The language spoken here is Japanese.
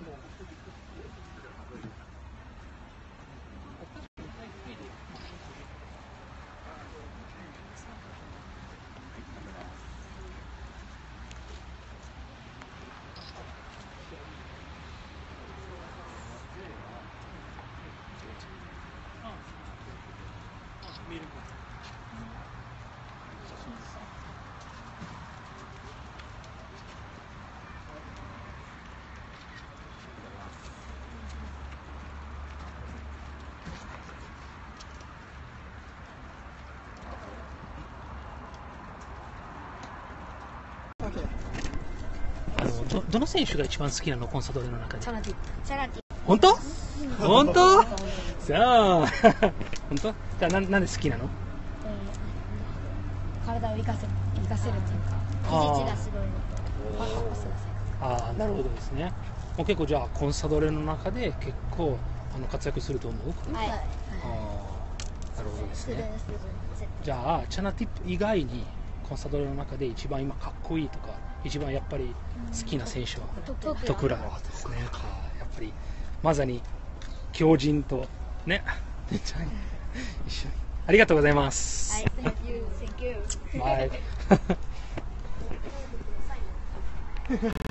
あのどどの選手が一番好きなの？コンサドーレの中で。チャラティ。チャラティ。本当？本当？さあ 本当？じゃあなんなんで好きなの？えー体を生かせ生かせるっていうか技術がすごい。のとああなるほどですね。もう結構じゃあコンサドーレの中で結構あの活躍すると思うはい、ああなるほどですね。じゃあチャナティップ以外にコンサドーレの中で一番今かっこいいとか一番やっぱり好きな選手は徳良ですね。はい。やっぱりまさに強靭とね、一緒に。ありがとうございます。はい。Thank you. Thank you. バイ。